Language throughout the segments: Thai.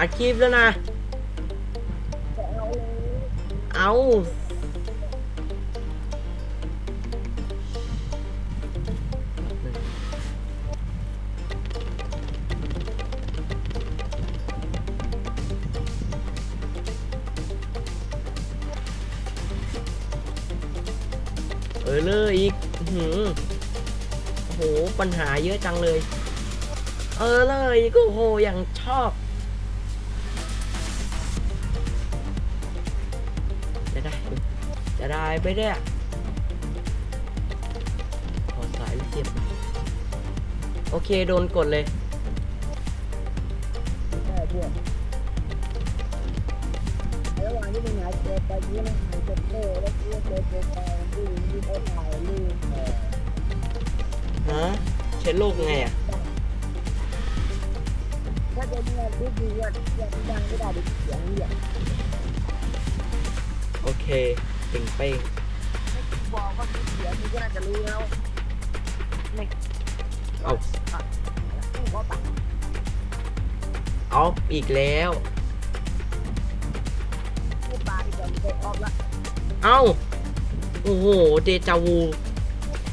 อาชีพแล้วนะ เอาเอเออเลยอีกหือโอ้โห ปัญหาเยอะจังเลย เออเลยอีกโอ้โหอย่างชอบ จะได้ไปเนี่ยขอสายเสียบโอเคโดนกดเลยใช่พวกระหว่างที่มึงหายเจอไปยี่มันหายเจอเล่แล้วกูเจอเจอไปที่ที่เขาถ่ายรูปเออฮะเช็ดโลกไงอะถ้าจะมีอะไรที่ดีว่าอยากดังไม่ได้ดิเสียงเนี่ยโอเค ติ่งเป้งบอกว่าเสียงมึงก็น่าจะรู้แล้วไม่เอากูขอตัดเอาอีกแล้วกูตายจะไม่ได้ออฟละเอาโอ้โห เดจาวู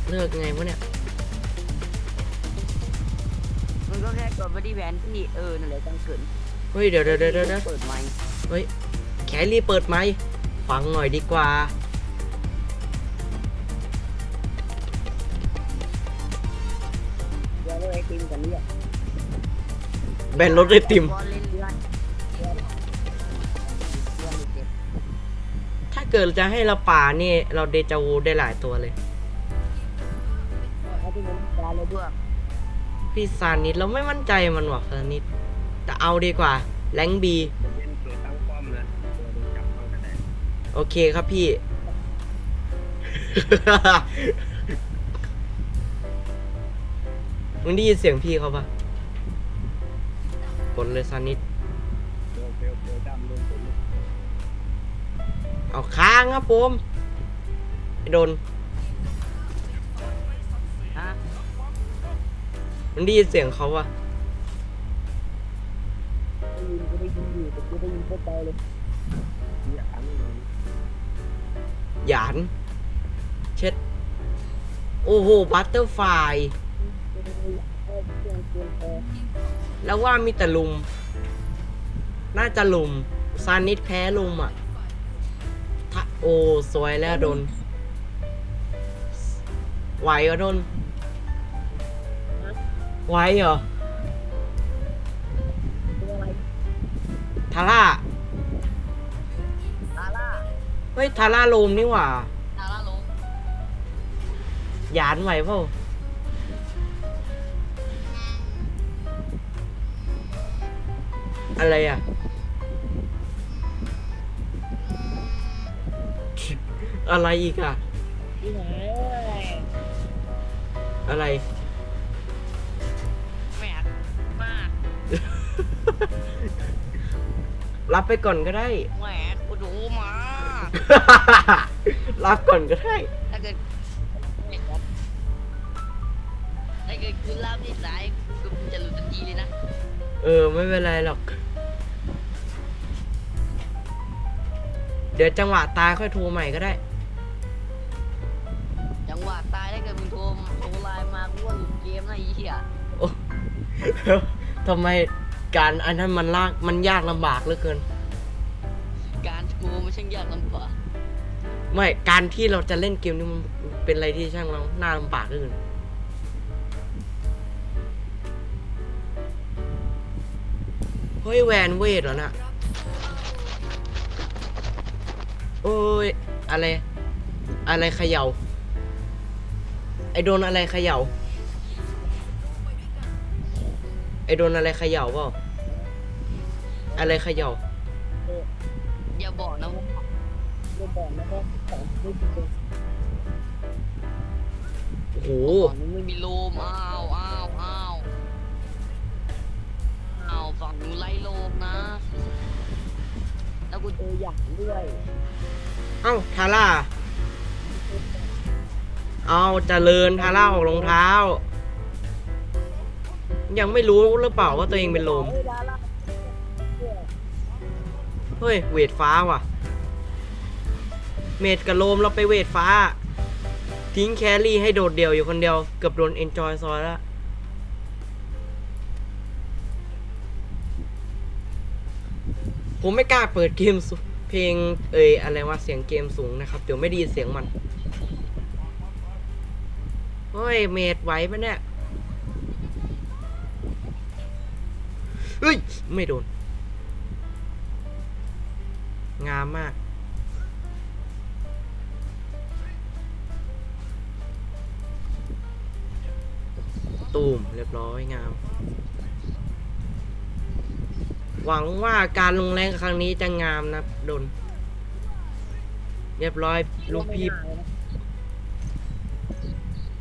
เลิกไงวะเนี่ย มันก็แค่กดไปที่แผนที่เออนั่นแหละจังเกินเฮ้ย เดี๋ยวเดี๋ยวเดี๋ยวเดี๋ยวเปิดไมค์แคลรี่เปิดไหมค์ ฟังหน่อยดีกว่าเดี๋ยวเราไอติมกันเนี่ยแบนรถไอติม บอลเล่นเรือนเรือนเรือนเจ็บถ้าเกิดจะให้เราป่านี่ เราเดจาวูได้หลายตัวเลยเอาที่มันตาเลยเพื่อพี่ซานิดเราไม่มั่นใจมันหรอกซานิดแต่เอาดีกว่า แรงบี โอเคครับพี่ มึงได้ยินเสียงพี่เขาปะกดเลยซานิดเฟลเฟลเฟลดำโดนผมเอาค้างครับผมไอ้โดน ฮะมึงได้ยินเสียงเขาปะได้ยินก็ได้ยินอยู่แต่กูได้ยินโคตรเบาเลยเนี่ยอันนี้ หยาน เช็ด โอ้โห บัตเตอร์ไฟแล้วว่ามีแต่ลุม น่าจะลุม ซานิดแพ้ลุมอะถ้าโอ้ สวยแล้วโดน ไหวเหรอโดน ไหวเหรอทาร่า เฮ้ยทาร่าลุมนี่หว่าลาล่าลงหยานไหวเปล่าอะไรอะ อะไรอีกอะ ที่ไหนเอ้ยอะไรแม่มากรับไปก่อนก็ได้ แหมกูดูมา รับก่อนก็ได้ถ้าเกิดถ้าเกิดกูเล่าที่สายกูจะหลุดทันทีเลยนะ เออ ไม่เป็นไรหรอก เดี๋ยวจังหวะตายค่อยโทรใหม่ก็ได้ จังหวะตายถ้าเกิดมึงโทรโทรไลน์มากูว่าหลุดเกมนะไอ้เหี้ยทำไมการอันนั้นมันลากมันยากลำบากเหลือเกินการโทรไม่ ช่างยากลำบากไม่การที่เราจะเล่นเกมนี้มันเป็นอะไรที่ช่างเราหน้าลำบากเหลือเกินเฮ้ยแวนเวทเหรอนะโอ้ยอะไร อะไรเขย่า ไอโดนอะไรเขย่า ไอโดนอะไรเขย่าเปล่าอะไรเขยาอย่า บอกนะว่าอย่บอกนะว่าสองไม่จริงเลยโอ้โหฝั่งนู้นไม่มีลมอ้าวอ้าวอ้าวอ้าวฝั่งนู้นไล่ลมนะ แล้วกูเจออย่างด้วยเอ้าทาร่าเอาเจริญทาร่าออกรองเท้า ยังไม่รู้หรือเปล่าว่าตัวเองเป็นลม เฮ้ย เวทฟ้าว่ะ เมดกับโลมเราไปเวทฟ้า ทิ้งแครี่ให้โดดเดี่ยวอยู่คนเดียว เกือบโดนเอนจอยซอยแล้วผมไม่กล้าเปิดเกมสุเพลงเอยอะไรว่าเสียงเกมสูงนะครับ เดี๋ยวไม่ได้ยินเสียงมันเฮ้ย เมดไหวปะเนี่ย เฮ้ย ไม่โดน งามมาก ตูมเรียบร้อยงาม หวังว่าการลงแรงครั้งนี้จะงามนะดน เรียบร้อยลูกพี่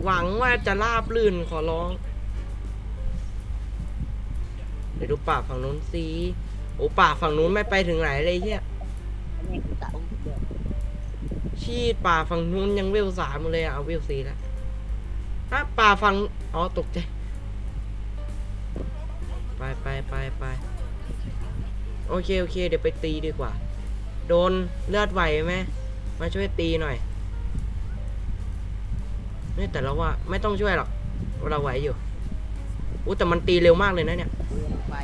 หวังว่าจะราบลื่นขอร้อง เดี๋ยวดูป่าฝั่งนู้นสิ โอ้ป่าฝั่งนู้นไม่ไปถึงไหนเลยเฮีย อันนี้คือตัดองค์เดียวชีดป่าฝั่งนู้นยังเวลสามเลยอะเอาเวลสี่แล้วถ้าป่าฝั่งอ๋อตกใจ ไปไปไปไปโอเคโอเค เดี๋ยวไปตีดีกว่า โดนเลือดไหวไหมมาช่วยตีหน่อยนี่แต่เราว่าไม่ต้องช่วยหรอกเราไหวอยู่อู้แต่มันตีเร็วมากเลยนะเนี่ย ไป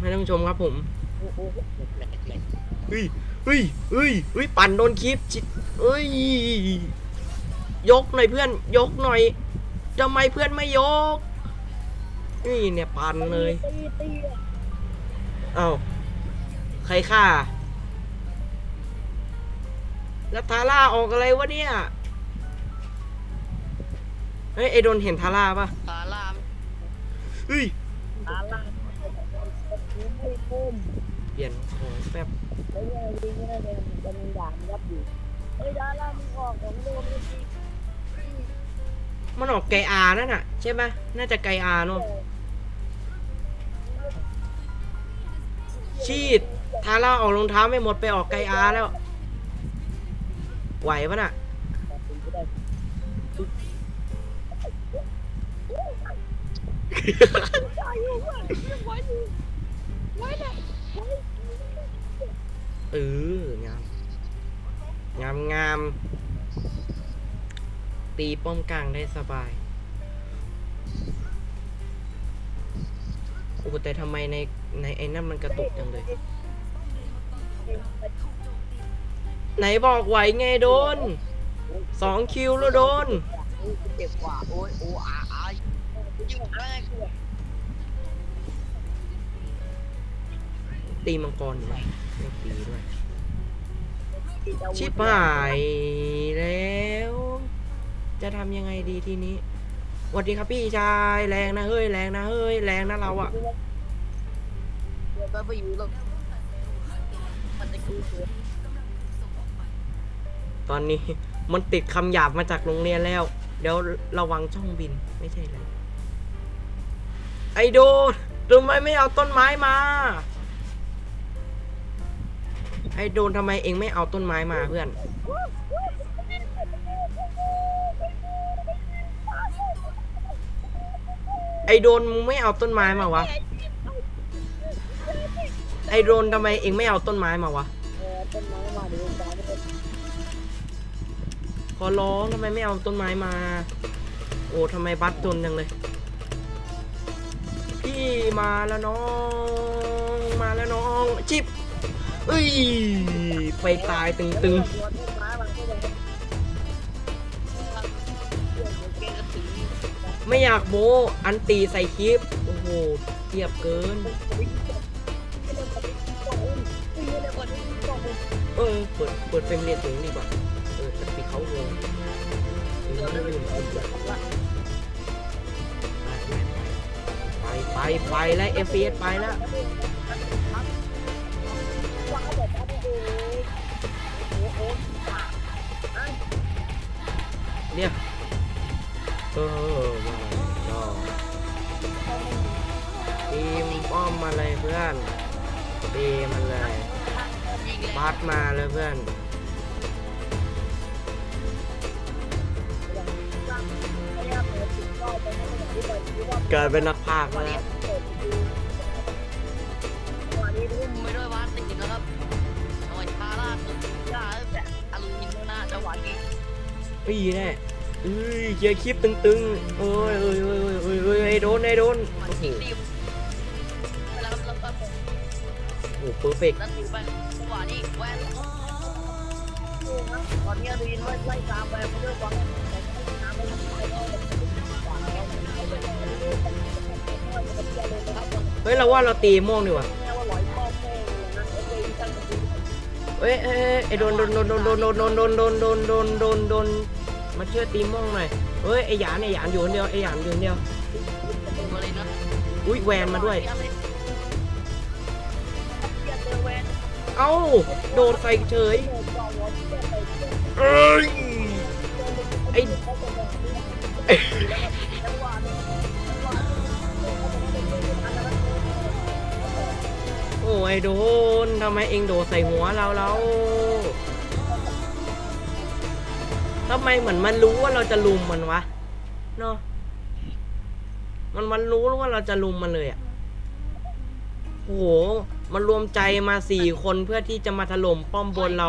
ไม่ต้องชมครับผมโอ้โห เฮ้ยเฮ้ยเฮ้ยเฮ้ยปั่นโดนคลิปจิเอ้ย ยกหน่อยเพื่อน ยกหน่อยทำไมเพื่อนไม่ยก นี่เนี่ยปั่นเลยเอ้าใครฆ่าแล้วทาร่าออกอะไรวะเนี่ย เฮ้ยไอโดนเห็นทาร่าปะตาลาเฮ้ยตาลามไม่คุ้ม เปลี่ยนของแป๊บเฮ้ยวิ่งไม่ได้เลยมันมันด่ามันรับอยู่เฮ้ยตาลามมึงออกของโดนจริงมันออกไกอานั่นน่ะ ใช่ไหมน่าจะไกอาเนอะชีดทาร่าออกรองเท้าไม่หมดไปออกไกอาแล้ว ไหวปะน่ะเอองาม งามงาม ตีป้อมกลางได้สบายโอ้แต่ทำไมในในไอ้นั่นมันกระตุกจังเลย ไหนบอกไหวไงโดน สองคิวแล้วโดนเจ็บกว่า โอ้ยโอ้อาอายิ่งแรก ตีมังกรอยู่นะไม่ตีด้วย ชิบหายแล้ว จะทำยังไงดีทีนี้สวัสดีครับพี่ชายแรงนะเฮ้ยแรงนะเฮ้ยแรงนะเราอะเดี๋ยวไปอยู่แล้วมันจะคือตอนนี้มันติดคำหยาบมาจากโรงเรียนแล้ว เดี๋ยวระวังช่องบินไม่ใช่เลยไอโดนทำไมไม่เอาต้นไม้มา ไอ้โดนทำไมเองไม่เอาต้นไม้มาเพื่อน ไอ้โดนมึงไม่เอาต้นไม้มาวะ ไอ้โดนทำไมเองไม่เอาต้นไม้มาวะขอร้องทำไมไม่เอาต้นไม้มา โอ้ทำไมบัสจนจังเลย พี่มาแล้วน้อง มาแล้วน้องชิป เอ้ย ไปตายตึงตัวต้นไม้มันก็จะเดี๋ยวเกลือสีๆไม่อยากโมอันตีใส่คลิป โอ้โหเทียบเกิน เออ เปิด เปิดเฟรมเรทสูงดีกว่า เออแต่ปีเขาวงไม่ลืมไปไปไปแล้วเอฟเอสไปแล้ว เนี่ยเออมาก็ทีมป้อมมาเลยเพื่อนตีมันเลยบัสมาเลยเพื่อนเกิดเป็นนักพากย์แล้ว ปีแน่เอ้ยเจอคลิปตึงๆโอ้ยเอ้ยเอ้ยเอ้ยเอ้ยเอ้ยไอ้โดนไอ้โดนโอ้โหทิ้งดิวแล้วแล้วก็โอ้เพอร์เฟกแล้วดิวไปจังหวะนี้แวนตอนนี้ดูยินว่าไล่ตามไปเพื่อความแต่ไม่ตามไปไม่ได้ก็นะครับเฮ้ยเราว่าเราตีม่วงดีกว่า เอ้ยเอ้ยไอ้โดนโดนโดนโดนโดนโดนโดนโดนโดนโดนโดนโดนมาช่วยตีม่วงหน่อยเอ้ยไอ้หยานไอ้หยานอยู่คนเดียวไอ้หยานอยู่คนเดียวอุ้ยแวนมาด้วย เอ้าโดนใส่เฉยเจอจอวอที่เจอไปเจอเอ้ยไอ้ โอ้ยโดนทำไมเองโดดใส่หัวเราเราทำไมเหมือนมันรู้ว่าเราจะลุมมันวะเนาะมันมันรู้ว่าเราจะลุมมันเลยอะโอ้โห มันรวมใจมาสี่คนเพื่อที่จะมาถล่มป้อมบนเรา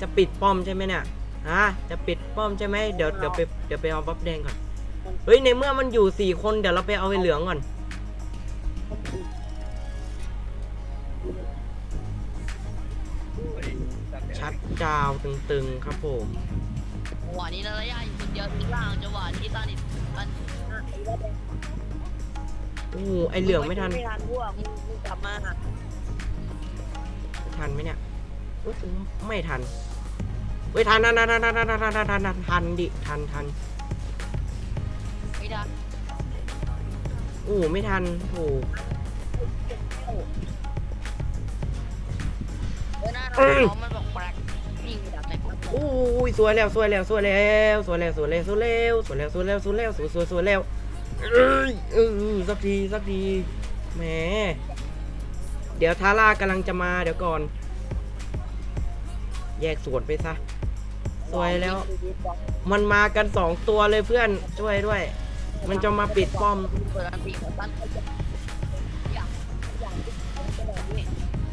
จะปิดป้อมใช่ไหมเนี่ยฮะจะปิดป้อมใช่ไหมเดี๋ยวเดี๋ยวไปเดี๋ยวไปเอาบัฟแดงก่อนเฮ้ยในเมื่อมันอยู่สี่คนเดี๋ยวเราไปเอาไอเหลืองก่อน ชัดจาวตึงๆครับผมจังหวะนี้ระยะอยู่คนเดียวทิ้งล่างจังหวะนี้ตาดิมันโอ้โหไอเหลืองไม่ทันไม่ทันพวกมึงมึงกลับมาทันไหมเนี่ยอุ๊ยไม่ทันเฮ้ยทันทันทันทันทันทันทันทันทันทันทันดิทันทันไม่ได้โอ้โหไม่ทันโอ้โหเออหน้าเรา อ้ยสวยแล้วสวยแล้วสวยแล้วสวยแล้วสวยแล้วสวยแล้วสวยแล้วสวยแล้วสวยแล้วสวยสวยสวยแล้วเอ้ยเออสักทีสักทีแหมเดี๋ยวทาร่ากำลังจะมาเดี๋ยวก่อน แยกส่วนไปซะสวยแล้ว มันมากันสองตัวเลยเพื่อนช่วยด้วย มันจะมาปิดป้อม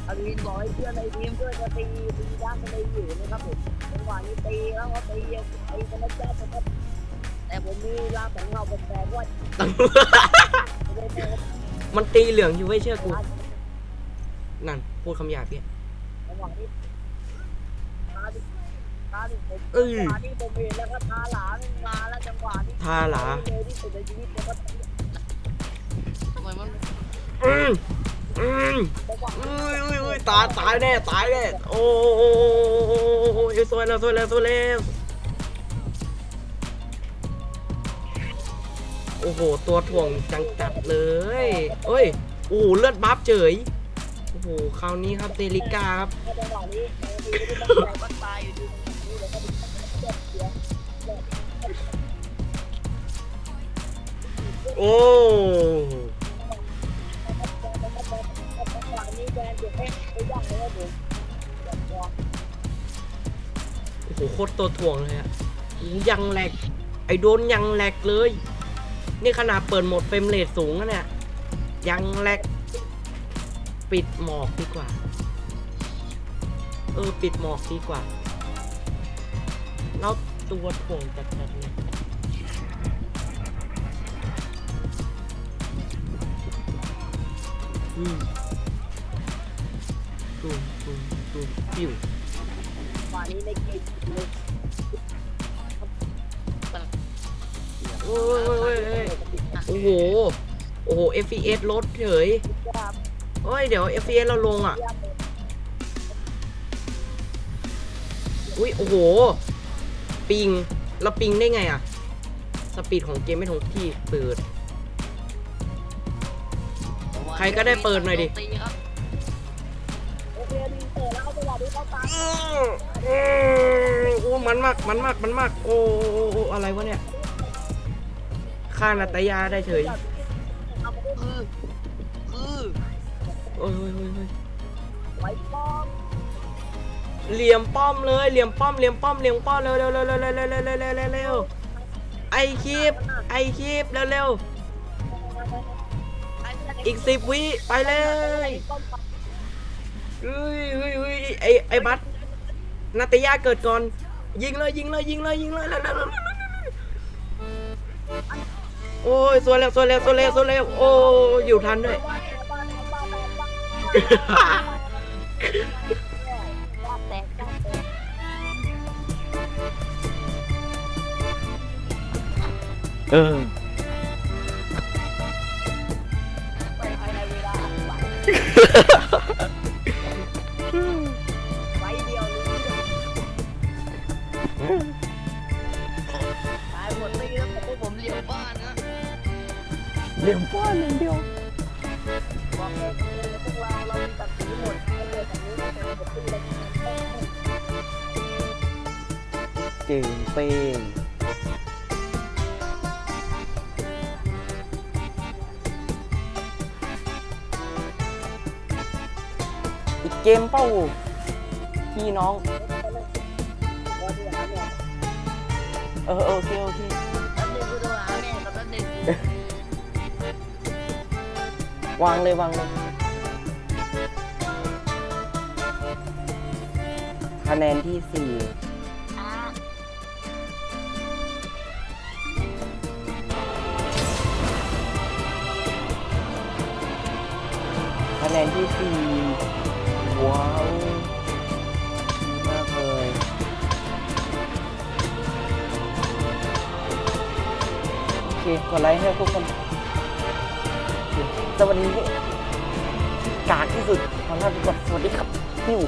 อาวินบอกให้เพื่อนในทีมเพื่อนจะตีตีด้านกันเลยอยู่นะครับผม หวะนี้ตีแล้วก็ตีตีกันนะจ๊ะนะครับแต่ผมมีลาของเงาเป็นแปลว่ามันตีเหลืองอยู่ไว้ยเชื่อกู นั่น พูดคำหยาบพี่จังหวะนี้ตาดิตาดิผมเอ้ย ตาดิผมเห็นแล้วก็ทาหลามันมาแล้วจังหวะนี้ทาหลาเลยที่สุดในชีวิตเลยก็ทำไมมันอืม อืมอุ้ยอุ้ยอุ้ยตายตายแน่ตายแน่โอ้โหสวยแล้วสวยแล้วสวยแล้วโอ้โห ตัวถ่วงจังจัดเลยเอ้ยโอ้โหเลือดบัฟเฉยโอ้โหคราวนี้ครับเซริก้าครับโอ้ โอ้โหโคตรตัวถ่วงเลยอะยังแหลก ไอโดนยังแหลกเลย นี่ขนาดเปิดโหมดเฟรมเรทสูงนะเนี่ย ยังแหลก ปิดหมอกดีกว่า เออ ปิดหมอกดีกว่า แล้วตัวถ่วงจัดๆเลยอืม ตุ้มตุ้มตุ้มปิ้ววันนี้ในเกมโอ้ยโอ้ยโอ้ยโอ้โห โอ้โห FPS ลดเฉยครับเฮ้ย เดี๋ยว FPS เราลงอะ อุ้ย โอ้โห ปิง เราปิงได้ไงอะ สปีดของเกมไม่ทงที่เปิด ใครก็ได้เปิดหน่อยดิ โอ้มันมาก มันมาก มันมาก โอ้อะไรวะเนี่ยฆ่านาตยาได้เฉยคือคือโอ้ยโอ้ยโอ้ยไว้ป้อมเหลี่ยมป้อมเลย เหลี่ยมป้อม เหลี่ยมป้อม เหลี่ยมป้อม เร็วเร็วเร็วเร็วเร็วเร็วเร็วเร็วเร็วเร็วเร็วไอคลิป ไอคลิป เร็วเร็วอีกสิบวิ ไปเลยเฮ้ยเฮ้ยเฮ้ยไอไอบัส นาตยาเกิดก่อน ยิงเลยยิงเลยยิงเลยยิงเลยแล้วโอ้ยสวยแล้วสวยแล้วสวยแล้วสวยแล้วโอ้ยอยู่ทันด้วยบ้าน เก่งเป้งอีกเกมเป้าพี่น้องเนี่ยเออโอเคโอเคแป๊บนึงกูโทรหาแม่กับแป๊บนึงวางเลยวางเลยคะแนนที่สี่ นนที่สี่ว้าวดีมากเลยโอเคกดไลค์ให้ทุกคนสวัสดีกากที่สุดขอลาไปก่อนสวัสดีครับนิว